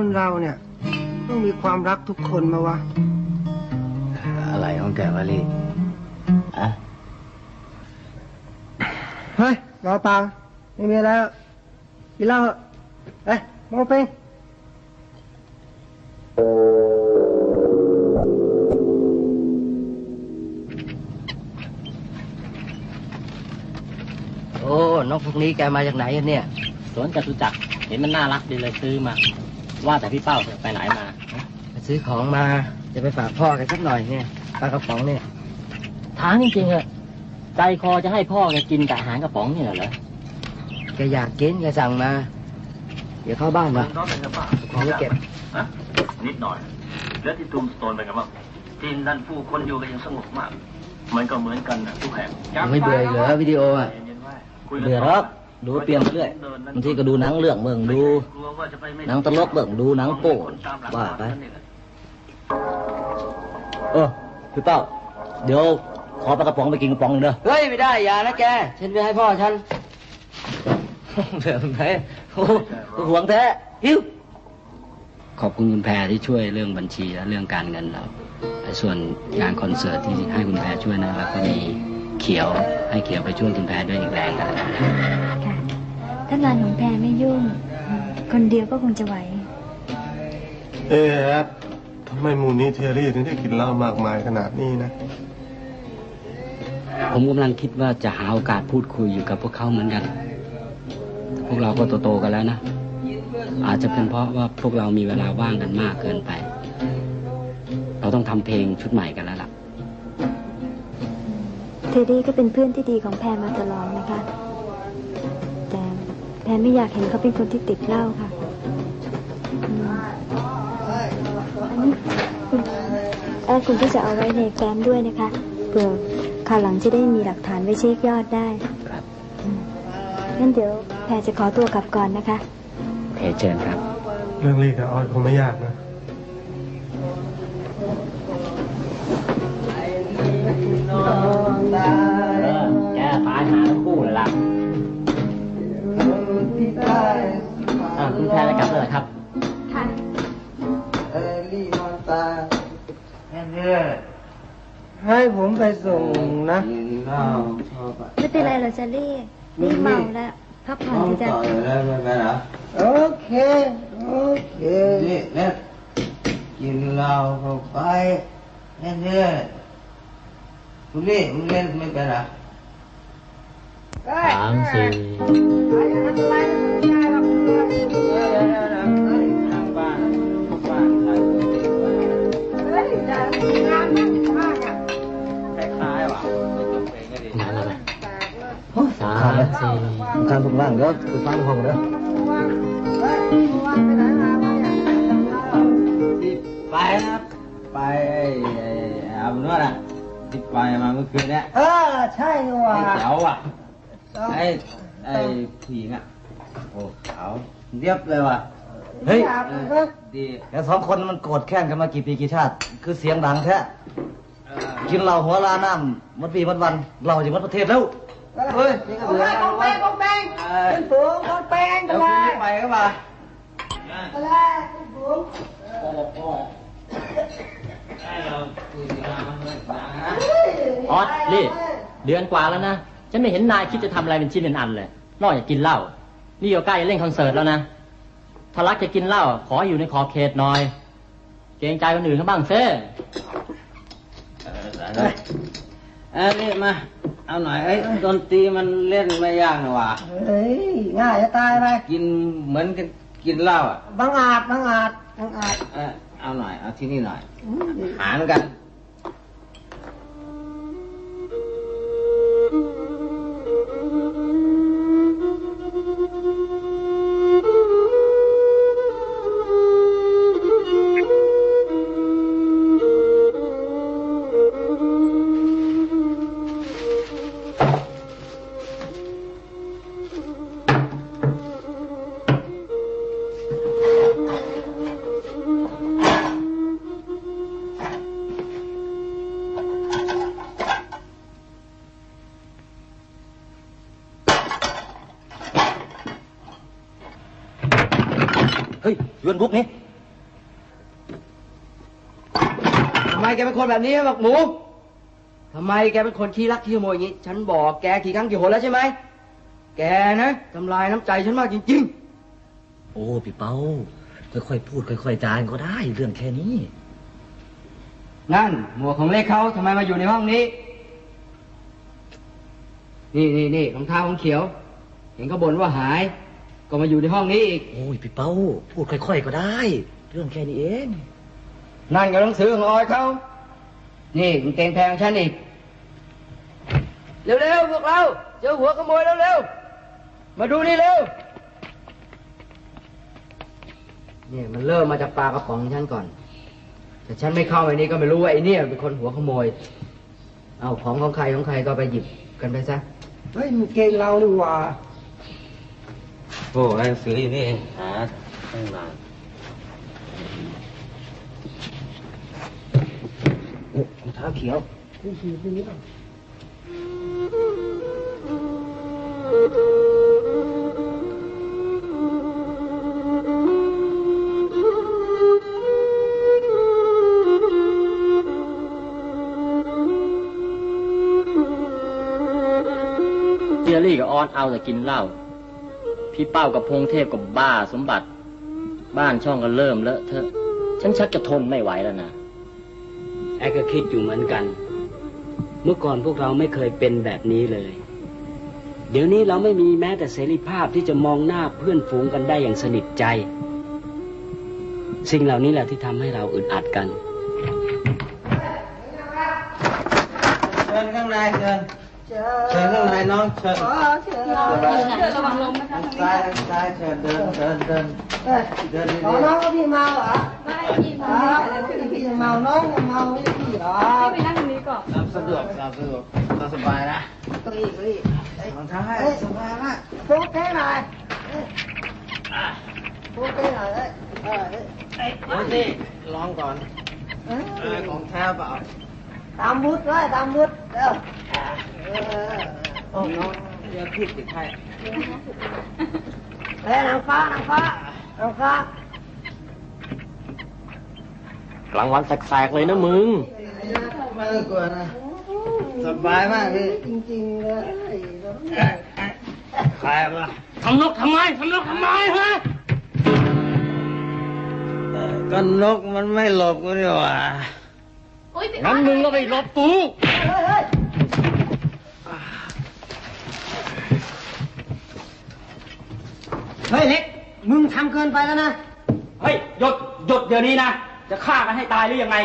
คนเราเนี่ย ต้องมีความรักทุกคนมาวะ อะไรของแกวะลี่อะเฮ้ยรอเปล่าไม่มีอะไรแล้วกินเหล้าเถอะเอ้ยมองเป็นโอ้นกพวกนี้แกมาจากไหนกันเนี่ย สวนจตุจักร เห็นมันน่ารักดีเลยซื้อมา ว่าแต่พี่เป้าเนี่ยไปไหนมาฮะไปซื้อของมาจะไปฝากพ่อกันสักหน่อยเนี่ยปลากระป๋องเนี่ยถามจริงๆเหอะใจคอจะให้พ่อแกกินแต่อาหารกระป๋องเนี่ยเหรอแกอยากกินแกสั่งมา เดี๋ยวเข้าบ้านมาน้องเป็นไงบ้างของไม่เก็บฮะนิดหน่อย แล้วที่ตูมสโตนเป็นไงบ้างที่นั่นผู้คนอยู่กันยังสงบมาก มันก็เหมือนกันนะทุกแห่งยังไม่เบื่ออีกเหรอวิดีโออะเย็นๆไว้คุยกันเบื่อครับ ดูเปลี่ยนไปเรื่อยบางทีก็ดูหนังเรื่องเมืองดูกลัวว่าจะไปไม่หนังตลกเบิ่งดูหนังโป้ว่าไปเออพี่เป้าเดี๋ยวขอปลากระป๋องไปกินกระป๋องหนึ่งเด้อเฮ้ยไม่ได้อย่านะแกฉันไปให้พ่อฉันเดี๋ยวแพ้โอ้โหหวงแท้หิวขอบคุณคุณแพรที่ช่วยเรื่องบัญชีและเรื่องการเงินเราส่วนงานคอนเสิร์ตที่ให้คุณแพรช่วยนะแล้วก็มี เขียวให้เขียวไปช่วยคุณแพรด้วยอีกแรงนะค่ะ ถ้างานของแพรไม่ยุ่ง คนเดียวก็คงจะไหว เอ๊ะแอดทำไมมูนี้เทอรี่ถึงได้กินเหล้ามากมายขนาดนี้นะ ผมกำลังคิดว่าจะหาโอกาสพูดคุยอยู่กับพวกเขาเหมือนกัน พวกเราก็โตๆกันแล้วนะ อาจจะเป็นเพราะว่าพวกเรามีเวลาว่างกันมากเกินไป เราต้องทำเพลงชุดใหม่กันแล้วล่ะ เทดดี้ก็เป็นเพื่อนที่ดีของแพรมาตลอดนะคะ แต่แพรไม่อยากเห็นเขาเป็นคนที่ติดเหล้าค่ะอืมอันนี้คุณเออคุณก็จะเอาไว้ในแฟ้มด้วยนะคะเผื่อคราวหลังจะได้มีหลักฐานไว้เช็คยอดได้ครับ อืมงั้นเดี๋ยวแพรจะขอตัวกลับก่อนนะคะเพจเชิญครับ เรื่องลีกับออยคงไม่ยากนะ ส่งนะไม่เป็นไรหรอกจะรีบรีบเมาแล้วพักผ่อนจะจะโอเคโอเคกินเหล้าเข้าไปเรื่อยๆคุณลี่คุณเล่นไม่เป็นเหรอสามสี่ สามสี่ทางผมว่างเดี๋ยวไปฟังผมเด้อไปนะไปไอ้ไอ้อาบุญวดอะที่ไปมาเมื่อคืนเนี้ยเออใช่หว่าไอ้เจ๋วอะไอ้ไอ้ผู้หญิงอะโอ้ขาวเรียบเลยว่ะเฮ้ยดีแกสองคนมันโกรธแค้นกันมากี่ปีกี่ชาติ คือเสียงดังแท้กินเหล้าหัวลาน้ำมันปีมันวันเราจะหมันประเทศแล้ว เฮ้ยนี่ก็เบื่อแล้ววะเออเป็นฝูงคนแป้งเดี๋กัยนวเลคุณยไม่ไปก็มากันเลยเป็นฝูงโอ้โหไอ้เราคุยกันมาเมื่อไหร่นะออสลี่เดือนกว่าแล้วนะ ฉันไม่เห็นนายคิดจะทำอะไรเป็นชิ้นเป็นอันเลย นอกจากกินเหล้า นี่ก็ใกล้จะเล่นคอนเสิร์ตแล้วนะถ้ารักจะกินเหล้าขออยู่ในขอบเขตหน่อย เกรงใจคนอื่นเขาบ้างเซ่เออได้เอ้ยนี่มา เอาหน่อยเอ้ยดนตรีมันเล่นไม่ยากนะว่ะเฮ้ยง่ายจะตายไปกินเหมือนกันกินเหล้าอะบังอาจบังอาจบังอาจเออเอาหน่อย เอาที่นี่หน่อย หารกัน นปุ๊นี่ทำไมแกเป็นคนแบบนี้บักหมูทำไมแกเป็นคนขี้รักขี้โมยอย่างนี้ ฉันบอกแกกี่ครั้งกี่หนแล้วใช่ไหม แกนะทำลายน้ำใจฉันมากจริง โอ้พี่เปาค่อยๆพูดค่อยๆจานก็ได้เรื่องแค่นี้นั่น หมวกของเล็กเขาทำไมมาอยู่ในห้องนี้ นี่นี่นี่รองเท้าของเขียว เห็นเขาบ่นว่าหาย ก็มาอยู่ในห้องนี้อีก โอ้ยพี่เปาพูดค่อยๆก็ได้ เรื่องแค่นี้เอง นั่นก็ต้องซื้อของออยเขา นี่กางเกงแพงของฉันอีก เร็วๆพวกเราเจอหัวขโมยเร็วๆมาดูนี่เร็วเนี่ยมันเริ่มมาจากปลากระป๋องฉันก่อน แต่ฉันไม่เข้าไอ้นี่ก็ไม่รู้ว่าไอ้เนี่ยเป็นคนหัวขโมย เอาของของใครของใครก็ไปหยิบกันไปซะ เฮ้ยมันเกงเราดีกว่า โอ้หนังสืออยู่นี่เองหาตั้งนานรองเท้าเขียวเทียรี่กับออนเอาแต่กินเหล้า พี่เป้ากับพงเทพกับบ้าสมบัติ บ้านช่องก็เริ่มเลอะเทอะ ฉันชักจะทนไม่ไหวแล้วนะแอก็คิดอยู่เหมือนกัน เมื่อก่อนพวกเราไม่เคยเป็นแบบนี้เลย เดี๋ยวนี้เราไม่มีแม้แต่เสรีภาพที่จะมองหน้าเพื่อนฝูงกันได้อย่างสนิทใจ สิ่งเหล่านี้แหละที่ทำให้เราอึดอัดกันเชิญข้างในเชิญ เชิญข้างในน้องเชิญระวังลมนะคะซ้ายซ้ายเชิญเดินเดินเดินเดินดีน้องพี่เมาเหรอไม่พี่เมาพี่เมาน้องเมาไม่ใช่พี่เหรอๆตามสะดวกตามสะดวกตามสบายนะเก้าอี้เก้าอี้รองเท้าให้สบายมากโฟกัสหน่อยเอ้ยโฟกัสหน่อยเอ้ยเออเอ้ยเดี๋ยวสิลองก่อนเออของแท้เปล่าตามบุตรเลยตามบุตรเร็วเออ โอ้น้องเดี๋ยวพี่ติดให้เฮ้ยนางฟ้านางฟ้านางฟ้ากลางวันแสกๆเลยนะมึงไม่ต้องกลัวนะสบายมากพี่จริงๆเลยใครมาทำนกทำไมทำนกทำไมฮะก็นกมันไม่หลบกูนี่หว่างั้นมึงก็ไปหลบกูเฮ้ย เฮ้ยเล็ก มึงทำเกินไปแล้วนะ เฮ้ยหยดหยดเดี๋ยวนี้นะ จะฆ่ากันให้ตายหรือยังไง